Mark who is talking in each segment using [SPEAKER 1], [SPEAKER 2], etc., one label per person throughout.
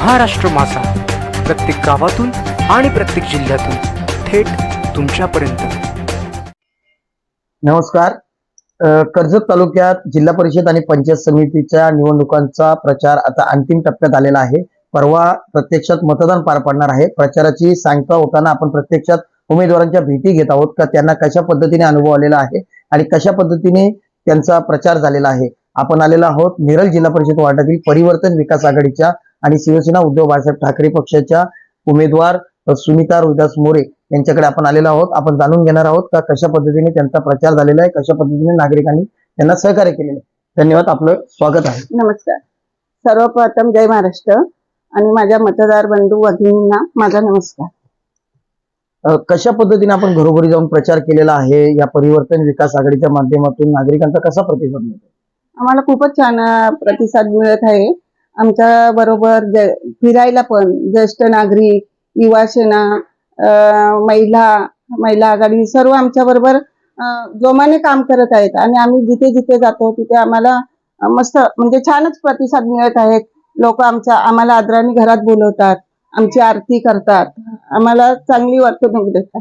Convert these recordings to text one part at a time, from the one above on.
[SPEAKER 1] महाराष्ट्र मासा प्रत्येक गावातून आणि प्रत्येक जिल्ह्यातून थेट तुमच्यापर्यंत.
[SPEAKER 2] नमस्कार. अ, कर्जत तालुक्यात जिल्हा परिषद आणि पंचायत समितीच्या निवडणुकांचा प्रचार आता अंतिम टप्प्यात आलेला आहे. परवा प्रत्यक्षात मतदान पार पडणार आहे. प्रचाराची सांगता होताना आपण प्रत्यक्षात उमेदवारांच्या भेटी घेत आहोत का त्यांना कशा पद्धतीने अनुभव आलेला आहे आणि कशा पद्धतीने त्यांचा प्रचार झालेला आहे. आपण आलेलो आहोत नेरळ जिल्हा परिषद वार्डातील परिवर्तन विकास आघाडीच्या आणि शिवसेना उद्धव बाळासाहेब ठाकरे पक्षाच्या उमेदवार सुनीता रोहिदास मोरे यांच्याकडे आपण आलेलो आहोत. आपण जाणून घेणार आहोत का कशा पद्धतीने त्यांचा प्रचार झालेला आहे कशा पद्धतीने नागरिकांनी त्यांना सहकार्य केलेलं आहे. धन्यवाद आपलं स्वागत आहे.
[SPEAKER 3] नमस्कार. सर्वप्रथम जय महाराष्ट्र आणि माझ्या मतदार बंधू भगिनींना माझा नमस्कार.
[SPEAKER 2] कशा पद्धतीने आपण घरोघरी जाऊन प्रचार केलेला आहे या परिवर्तन विकास आघाडीच्या माध्यमातून नागरिकांचा कसा प्रतिसाद मिळतो
[SPEAKER 3] आम्हाला खूपच छान प्रतिसाद मिळत आहे. आमच्या बरोबर फिरायला पण ज्येष्ठ नागरिक युवा सेना महिला महिला आघाडी सर्व आमच्या बरोबर जोमाने काम करत आहेत. आणि आम्ही जिथे जिथे जातो तिथे आम्हाला मस्त म्हणजे छानच प्रतिसाद मिळत आहेत. लोक आमच्या आम्हाला आदराने घरात बोलवतात आमची आरती करतात. आम्हाला चांगली वर्तणूक देतात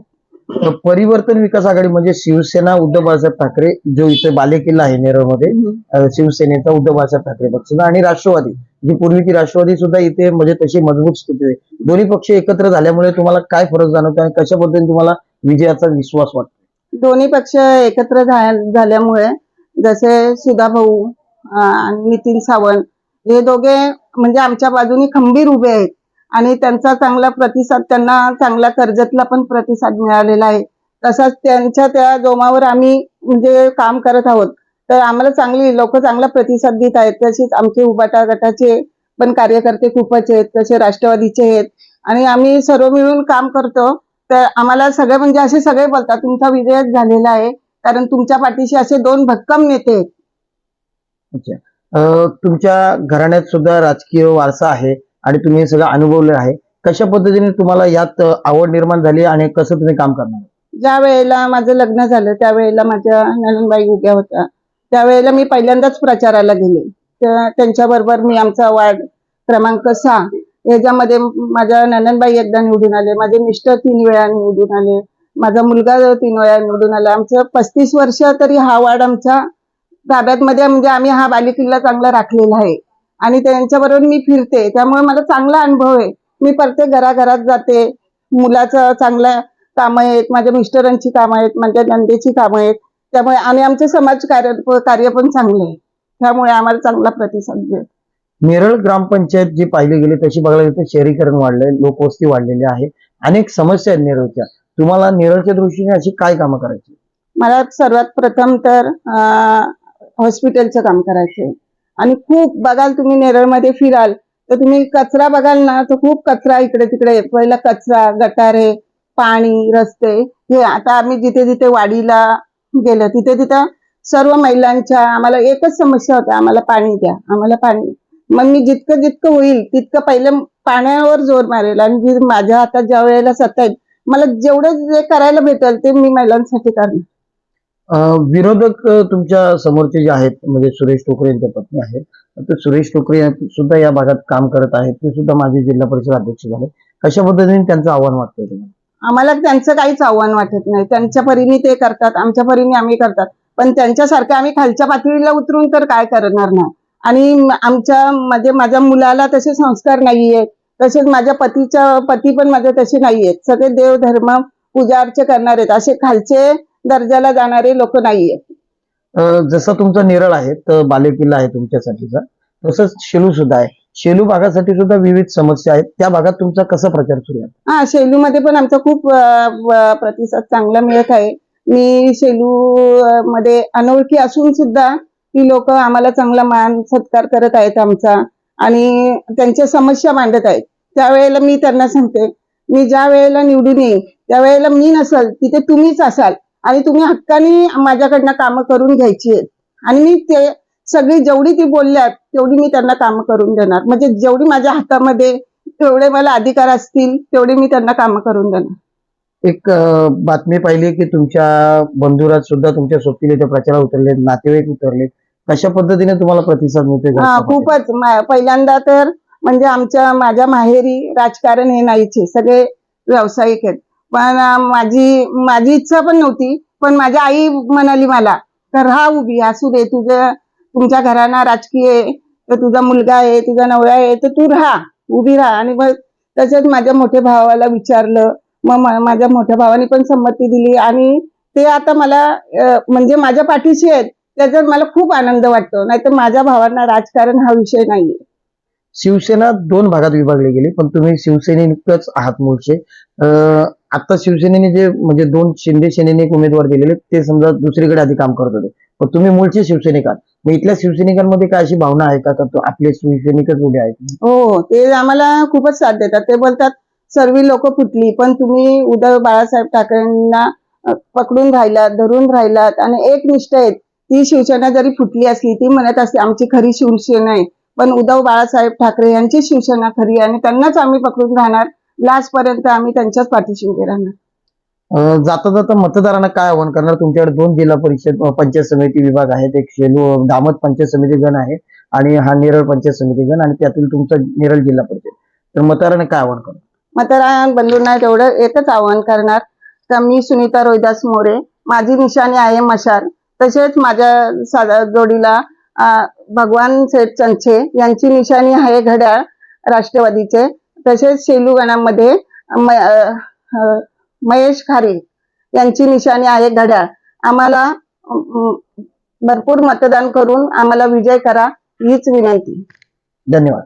[SPEAKER 2] परिवर्तन विकास आघाडी म्हणजे शिवसेना उद्धव बाळासाहेब ठाकरे जो इथे बालेकिल्ला आहे नेरळमध्ये शिवसेनेचा उद्धव बाळासाहेब ठाकरे पक्षाचा आणि राष्ट्रवादी. जी पूर्वीची राष्ट्रवादी सुद्धा इथे म्हणजे तशी मजबूत स्थिती आहे. दोन्ही पक्ष एकत्र झाल्यामुळे तुम्हाला काय फरक जाणवतो आणि कशा पद्धतीने तुम्हाला विजयाचा विश्वास वाटतो
[SPEAKER 3] दोन्ही पक्ष एकत्र झाल्यामुळे जसे सुधा भाऊ आणि नितीन सावंत हे दोघे म्हणजे आमच्या बाजूनी खंबीर उभे आहेत. आणि त्यांचा चांगला प्रतिसाद त्यांना चांगला कर्जतला पण प्रतिसाद मिळालेला आहे. तसाच त्यांच्या त्या जोमावर आम्ही म्हणजे काम करत आहोत. तर आम्हाला चांगली लोक चांगला प्रतिसाद देत आहेत. तसेच आमचे उबाटा गटाचे पण कार्यकर्ते खूपच आहेत तसे राष्ट्रवादीचे आहेत. आणि आम्ही सर्व मिळून काम करतो. तर आम्हाला सगळे म्हणजे असे सगळे बोलतात तुमचा विजयच झालेला आहे कारण तुमच्या पाठीशी असे दोन भक्कम नेते आहेत.
[SPEAKER 2] अच्छा. तुमच्या घराण्यात सुद्धा राजकीय वारसा आहे आणि तुम्ही सगळं अनुभवलं आहे. कशा पद्धतीने तुम्हाला यात आवड निर्माण झाली आणि कसं तुम्ही काम करणार?
[SPEAKER 3] ज्या वेळेला माझं लग्न झालं त्यावेळेला माझ्या नंदनबाई उभ्या होत्या. त्यावेळेला मी पहिल्यांदाच प्रचाराला गेले. त्यांच्या त्यांच्याबरोबर मी आमचा वार्ड क्रमांक सहा याच्यामध्ये माझ्या नंदनबाई एकदा निवडून आले माझे मिस्टर तीन वेळा निवडून आले माझा मुलगा तीन वेळा निवडून आला. आमचं पस्तीस वर्ष तरी हा वार्ड आमचा ताब्यात मध्ये म्हणजे आम्ही हा बालेकिल्ला चांगला राखलेला आहे. आणि त्यांच्याबरोबर मी फिरते त्यामुळे मला चांगला अनुभव आहे. मी प्रत्येक घराघरात जाते मुलाचं चांगलं कामं आहेत माझ्या मिस्टरांची कामं आहेत माझ्या नंदेची कामं आहेत. त्यामुळे आणि आमचे समाज कार्य कार्य पण चांगले आहे. त्यामुळे आम्हाला चांगला प्रतिसाद मिळतो
[SPEAKER 2] नेरळ ग्रामपंचायत जी पाहिली गेली तशी बघायला गेली तर शहरीकरण वाढलंय लोकवस्ती वाढलेली आहे. अनेक समस्या आहेत नेरळच्या. तुम्हाला नेरळच्या दृष्टीने अशी काय कामं करायची?
[SPEAKER 3] मला सर्वात प्रथम तर हॉस्पिटलचं काम करायचं आहे आणि खूप बघाल तुम्ही नेरळमध्ये फिराल तर तुम्ही कचरा बघाल ना तर खूप कचरा इकडे तिकडे. पहिला कचरा गटारे पाणी रस्ते हे आता आम्ही जिथे जिथे वाडीला गेलं. तिथे तिथं सर्व महिलांच्या आम्हाला एकच समस्या होत्या. आम्हाला पाणी द्या. आम्हाला पाणी मग मी जितकं जितकं होईल तितकं पहिलं पाण्यावर जोर मारेल. आणि जी माझ्या हातात ज्या वेळेला सत्ता येईल मला जेवढं जे करायला भेटेल ते मी महिलांसाठी करणार.
[SPEAKER 2] विरोधक तुमच्या समोरचे जे आहेत म्हणजे सुरेश टोकरे यांच्या पत्नी आहेत तर सुरेश टोकरे सुद्धा या भागात काम करत आहेत. ते सुद्धा माझे जिल्हा परिषद अध्यक्ष झाले. कशा पद्धतीने त्यांचं आव्हान वाटतंय तुम्हाला?
[SPEAKER 3] आम्हाला त्यांचं काहीच आव्हान वाटत नाही. त्यांच्या परीने ते करतात आमच्या परीने आम्ही करतात. पण त्यांच्यासारखं आम्ही खालच्या पातळीला उतरून तर काय करणार नाही. आणि आमच्या म्हणजे माझ्या मुलाला तसे संस्कार नाहीयेत. तसेच माझ्या पतीच्या पती पण माझे तसे नाहीयेत. सगळे देव धर्म पूजा अर्चे करणार आहेत. असे खालचे दर्जाला जाणारे लोक नाहीयेत.
[SPEAKER 2] आहेत जसं तुमचा निरळ आहे तर बालेकिल्ला आहे तुमच्यासाठीचा. तसंच शेलू सुद्धा आहे. शेलू भागासाठी सुद्धा विविध समस्या आहेत. त्या भागात तुमचा कसा प्रचार सुरू आहे?
[SPEAKER 3] हा शेलूमध्ये पण आमचा खूप प्रतिसाद चांगला मिळत आहे. मी शेलू मध्ये अनोळखी असून सुद्धा ती लोक आम्हाला चांगला मान सत्कार करत आहेत आमचा आणि त्यांच्या समस्या मांडत आहेत. त्यावेळेला मी त्यांना सांगते मी ज्या वेळेला निवडून येईन त्यावेळेला मी नसल तिथे तुम्हीच असाल आणि तुम्ही हक्काने माझ्याकडनं कामं करून घ्यायची आहेत. आणि मी ते सगळी जेवढी ती बोलल्यात तेवढी मी त्यांना कामं करून देणार. म्हणजे जेवढी माझ्या हातामध्ये तेवढे मला अधिकार असतील तेवढे मी त्यांना कामं करून देणार.
[SPEAKER 2] एक बातमी पाहिली की तुमच्या बंधुरात सुद्धा तुमच्या सोबतीला प्रचारात उतरले नातेवाईक उतरले. कशा पद्धतीने तुम्हाला प्रतिसाद मिळते
[SPEAKER 3] हा, खूपच. पहिल्यांदा तर म्हणजे आमच्या माझ्या माहेरी राजकारण हे नाहीच सगळे व्यावसायिक आहेत. पण माझी माझी इच्छा पण नव्हती पण माझी आई म्हणाली मला तर राहा उभी असू दे तुझं तुमच्या घराना राजकीय आहे तर तुझा मुलगा आहे तुझा नवरा आहे तर तू राहा उभी राहा. आणि मग तसंच माझ्या मोठ्या भावाला विचारलं मग माझ्या मोठ्या भावाने पण संमती दिली. आणि ते आता मला म्हणजे माझ्या पाठीशी आहेत त्याच्यात मला खूप आनंद वाटतो. नाहीतर माझ्या भावांना राजकारण हा विषय नाहीये.
[SPEAKER 2] शिवसेना दोन भागात विभागली गेली पण तुम्ही शिवसेनेकच आहात मूळचे. आता शिवसेनेने जे म्हणजे दोन शिंदे सेनेने एक उमेदवार दिलेले ते समजा दुसरीकडे आधी काम करत होते. पण तुम्ही मूळचे शिवसैनिक आहात. मग इथल्या शिवसैनिकांमध्ये काय अशी भावना आहे का का तो आपले शिवसैनिकच उभे आहेत.
[SPEAKER 3] हो ते आम्हाला खूपच साथ देतात. ते बोलतात सर्व लोक फुटली पण तुम्ही उद्धव बाळासाहेब ठाकरेंना पकडून राहिलात धरून राहिलात आणि एक निष्ठ आहेत ती शिवसेना जरी फुटली असली ती म्हणत असते आमची खरी शिवसेना आहे. पण उद्धव बाळासाहेब ठाकरे यांची शिवसेना खरी आणि त्यांनाच आम्ही पकडून राहणार. लास्ट पर्यंत आम्ही त्यांच्याच पाठीशी उभे राहणार.
[SPEAKER 2] जाता जाता मतदारांना काय आव्हान करणार? तुमच्याकडे दोन जिल्हा परिषद पंचायत समिती विभाग आहेत एक शेलू दामत पंचायत समिती गण आहे आणि हा नेरळ पंचायत समिती गण आणि त्यातील तुमचा नेरळ जिल्हा परिषद. तर मतदारांना काय आव्हान करणार?
[SPEAKER 3] मतदार बंधूंना तेवढं एकच आव्हान करणार. तर मी सुनीता रोहिदास मोरे माझी निशाणी आहे मशाल. तसेच माझ्या साधा जोडीला भगवान सेठ चंचे यांची निशाणी आहे घड्याळ राष्ट्रवादीचे. तसेच शेलू गणामध्ये महेश खारे यांची निशाणी आहे घड्याळ. आम्हाला भरपूर मतदान करून आम्हाला विजय करा हीच विनंती.
[SPEAKER 2] धन्यवाद.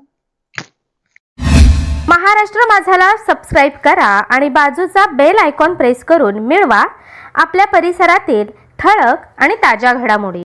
[SPEAKER 4] महाराष्ट्र माझाला सबस्क्राईब करा आणि बाजूचा बेल आयकॉन प्रेस करून मिळवा. आपल्या परिसरातील ठळक आणि ताज्या घडामोडी.